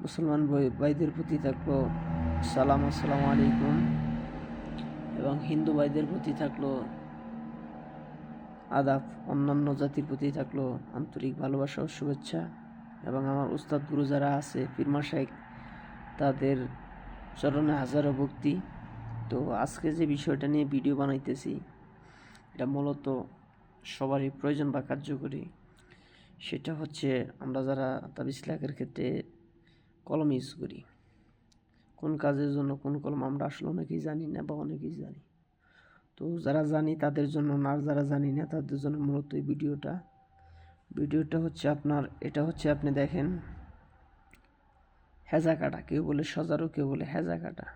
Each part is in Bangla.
মুসলমান ভাই- ভাইদের প্রতি থাকল সালাম, আসসালামু আলাইকুম। এবং হিন্দু ভাইদের প্রতি থাকল আদাব। অন্যান্য জাতির প্রতি থাকল আন্তরিক ভালোবাসা ও শুভেচ্ছা। এবং আমার উস্তাদ গুরু যারা আছে, পীরমা শাইক তাদের চরণে হাজারো ভক্তি। তো আজকে যে বিষয়টা নিয়ে ভিডিও বানাইতেছি, এটা মূলত সবারই প্রয়োজন বা কার্যকরী, সেটা হচ্ছে আমরা যারা তাবিজ লেখার ক্ষেত্রে কলম ইউজ করি, কোন কাজের জন্য কোন কলম আমরা আসলে অনেকেই জানি না বা অনেকেই জানি। তো যারা জানি তাদের জন্য না যারা জানি না তাদের জন্য মূলত এই ভিডিওটা। ভিডিওটা হচ্ছে আপনার, এটা হচ্ছে আপনি দেখেন হেজা কাটা কেউ বলে সজারু, কেউ বলে হেজা কাটা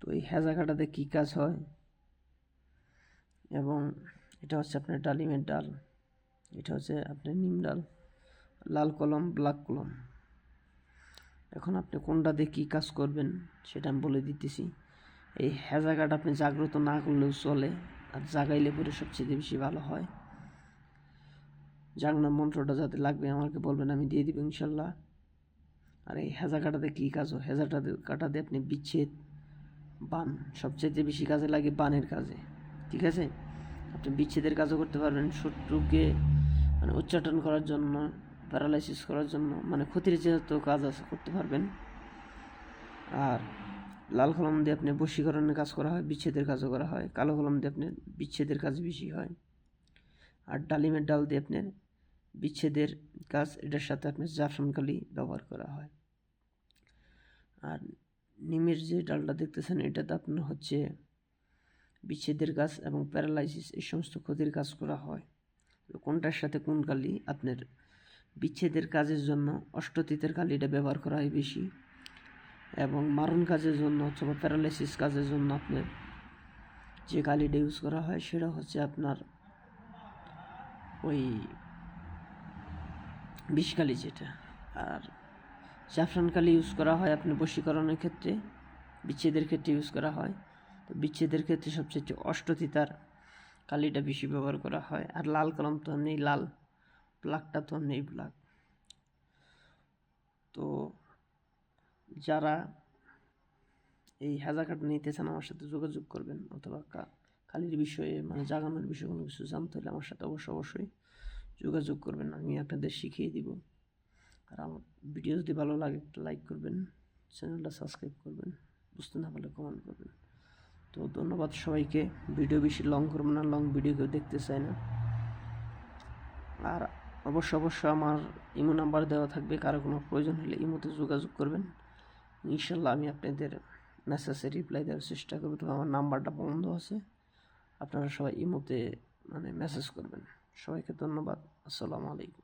তো এই হেজা কাটাতে কী কাজ হয়? এবং এটা হচ্ছে আপনার ডালিমের ডাল, এটা হচ্ছে আপনার নিম ডাল, লাল কলম, ব্ল্যাক কলম। এখন আপনি কোনটা দিয়ে কী কাজ করবেন সেটা আমি বলে দিতেছি। এই হেজাগাটা আপনি জাগ্রত না করলেও চলে, আর জাগাইলে পরে সবচেয়ে বেশি ভালো হয়। জাগনা মন্ত্রটা যাতে লাগবে আমাকে বলবেন, আমি দিয়ে দিব ইনশাল্লাহ। আর এই হেজা কাটাতে কী কাজ হয়? হেজাটা কাটাতে আপনি বিচ্ছেদ বান সবচেয়ে বেশি কাজে লাগে বানের কাজে, ঠিক আছে? আপনি বিচ্ছেদের কাজও করতে পারবেন, শত্রুকে মানে উচ্চাটন করার জন্য প্যারালাইসিস করার জন্য মানে ক্ষতির যেহেতু কাজ আছে, করতে পারবেন। আর লাল কলম দিয়ে আপনি বশীকরণের কাজ করা হয়, বিচ্ছেদের কাজও করা হয়। কালো কলম দিয়ে আপনি বিচ্ছেদের কাজ বেশি হয়। আর ডালিমের ডাল দিয়ে আপনার বিচ্ছেদের কাজ, এটার সাথে আপনার জাফরানকালি ব্যবহার করা হয়। আর নিমের যে ডালটা দেখতেছেন, এটাতে আপনার হচ্ছে বিচ্ছেদের কাজ এবং প্যারালাইসিস এই সমস্ত ক্ষতির কাজ করা হয়। কোনটার সাথে কোন কালি আপনার বিচ্ছেদের কাজের জন্য অষ্টতীতের কালিটা ব্যবহার করা হয় বেশি। এবং মারণ কাজের জন্য অথবা প্যারালাইসিস কাজের জন্য আপনার যে কালিটা ইউজ করা হয় সেটা হচ্ছে আপনার ওই বিষকালি যেটা। আর জাফরান কালি ইউজ করা হয় আপনার বশীকরণের ক্ষেত্রে, বিচ্ছেদের ক্ষেত্রে ইউজ করা হয়। তো বিচ্ছেদের ক্ষেত্রে সবচেয়ে অষ্টতিতার কালিটা বেশি ব্যবহার করা হয়। আর লাল কলম তো নেই, লাল ব্লাকটা তো নেই ব্লাক তো যারা এই হেজাকাট নিতে চান আমার সাথে যোগাযোগ করবেন, অথবা কালির বিষয়ে মানে জাগানোর বিষয়ে কোনো কিছু জানতে হলে আমার সাথে অবশ্যই অবশ্যই যোগাযোগ করবেন। আমি আপনাদের শিখিয়ে দিব। আর আমার ভিডিও যদি ভালো লাগে, একটা লাইক করবেন চ্যানেলটা সাবস্ক্রাইব করবেন, বুঝতে না পারলে কমেন্ট করবেন। তো ধন্যবাদ সবাইকে। ভিডিও বেশি লং করব না লং ভিডিও কেউ দেখতে চায় না। আর অবশ্য অবশ্য আমার ইমো নাম্বার দেওয়া থাকবে, কারও কোনো প্রয়োজন হলে ইমোতে যোগাযোগ করবেন। ইনশাল্লাহ আমি আপনাদের মেসেজে রিপ্লাই দেওয়ার চেষ্টা করব। তবে আমার নাম্বারটা বন্ধ আছে। আপনারা সবাই ইমোতে মানে মেসেজ করবেন। সবাইকে ধন্যবাদ। আসসালামু আলাইকুম।